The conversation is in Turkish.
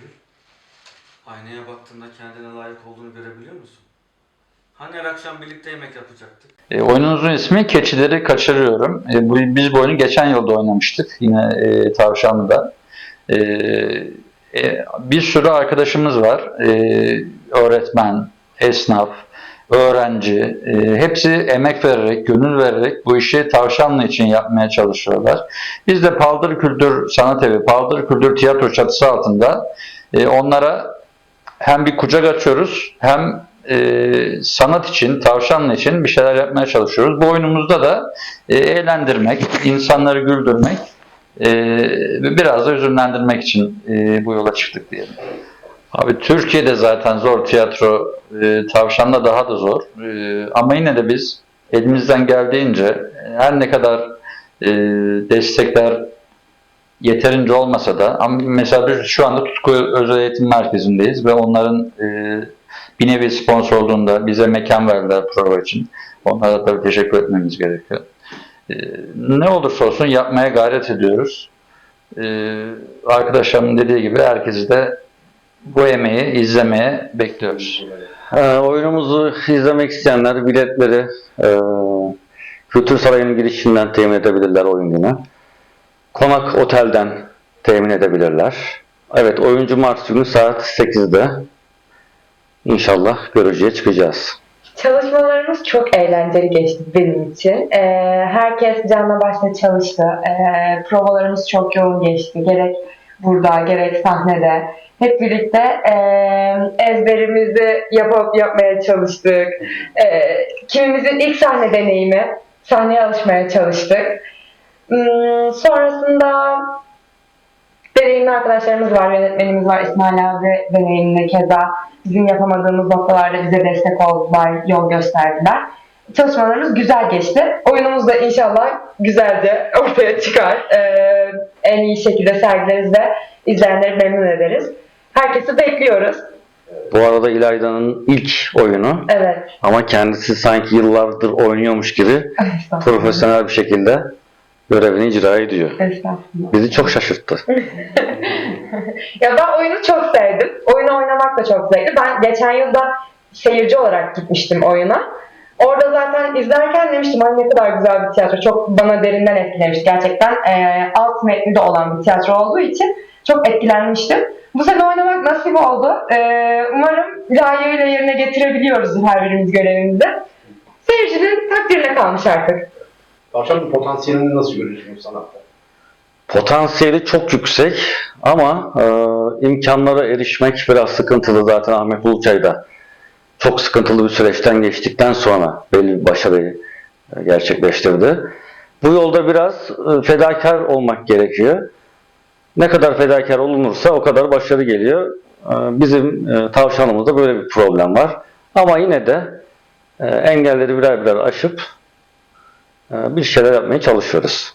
Gül, aynaya baktığında kendine layık olduğunu görebiliyor musun? Hani her akşam birlikte yemek yapacaktık? E, oyunumuzun ismi Keçileri Kaçırıyorum. E, bu, biz bu oyunu geçen yılda oynamıştık. Yine e, Tavşanlı'da. E, e, bir sürü arkadaşımız var. E, öğretmen, esnaf, öğrenci. e, hepsi emek vererek, gönül vererek bu işi Tavşanlı için yapmaya çalışıyorlar. Biz de Paldır Kültür Sanat Evi, Paldır Kültür Tiyatro çatısı altında e, onlara hem bir kucak açıyoruz hem e, sanat için, tavşanlı için bir şeyler yapmaya çalışıyoruz. Bu oyunumuzda da e, eğlendirmek, insanları güldürmek e, biraz da üzünlendirmek için e, bu yola çıktık diyelim. Abi Türkiye'de zaten zor tiyatro, e, tavşanla daha da zor. E, ama yine de biz elimizden geldiğince her ne kadar e, destekler yeterince olmasa da ama mesela biz şu anda Tutku Özel Eğitim Merkezi'ndeyiz ve onların e, bir nevi sponsorluğunda bize mekan verdiler prova için. Onlara tabii teşekkür etmemiz gerekiyor. E, ne olursa olsun yapmaya gayret ediyoruz. E, arkadaşlarımın dediği gibi herkesi de bu emeği izlemeye bekliyoruz. Ee, oyunumuzu izlemek isteyenler biletleri e, Kültür Sarayı'nın girişinden temin edebilirler oyun günü. Konak Otel'den temin edebilirler. Evet oyun cumartesi günü saat 8'de İnşallah görücüye çıkacağız. Çalışmalarımız çok eğlenceli geçti benim için. Ee, herkes canla başla çalıştı. Ee, provalarımız çok yoğun geçti. Gerek burada gerek sahnede. Hep birlikte e, ezberimizi yapıp yapmaya çalıştık. Ee, kimimizin ilk sahne deneyimi. Sahneye alışmaya çalıştık. Hmm, sonrasında deneyimli arkadaşlarımız var, yönetmenimiz var. İsmail abi deneyimli keza bizim yapamadığımız noktalarda bize destek oldular, yol gösterdiler. Çalışmalarımız güzel geçti. Oyunumuz da inşallah güzelce ortaya çıkar. Ee, en iyi şekilde sergileriz ve izleyenleri memnun ederiz. Herkesi bekliyoruz. Bu arada İlayda'nın ilk oyunu Evet. ama kendisi sanki yıllardır oynuyormuş gibi profesyonel bir şekilde görevini icra ediyor. Estağfurullah. Bizi çok şaşırttı. Ya ben oyunu çok sevdim. Oyunu oynamak da çok zevkli. Ben geçen yılda seyirci olarak gitmiştim oyuna. Orada zaten izlerken demiştim hani ne kadar güzel bir tiyatro. Çok bana derinden etkilemiş. Gerçekten e, alt metni de olan bir tiyatro olduğu için çok etkilenmiştim. Bu sene oynamak nasip oldu. E, umarım layığıyla yerine getirebiliyoruz her birimiz görevimizi. Seyircinin takdirine kalmış artık. Tavşanın potansiyelini nasıl görüyorsun sanatta? Potansiyeli çok yüksek ama e, imkanlara erişmek biraz sıkıntılı. Zaten Ahmet Uluçay da çok sıkıntılı bir süreçten geçtikten sonra belli bir başarıyı e, gerçekleştirdi. Bu yolda biraz e, fedakar olmak gerekiyor. Ne kadar fedakar olunursa o kadar başarı geliyor. E, bizim tavşanımızda böyle bir problem var. Ama yine de engelleri birer birer aşıp bir şeyler yapmaya çalışıyoruz.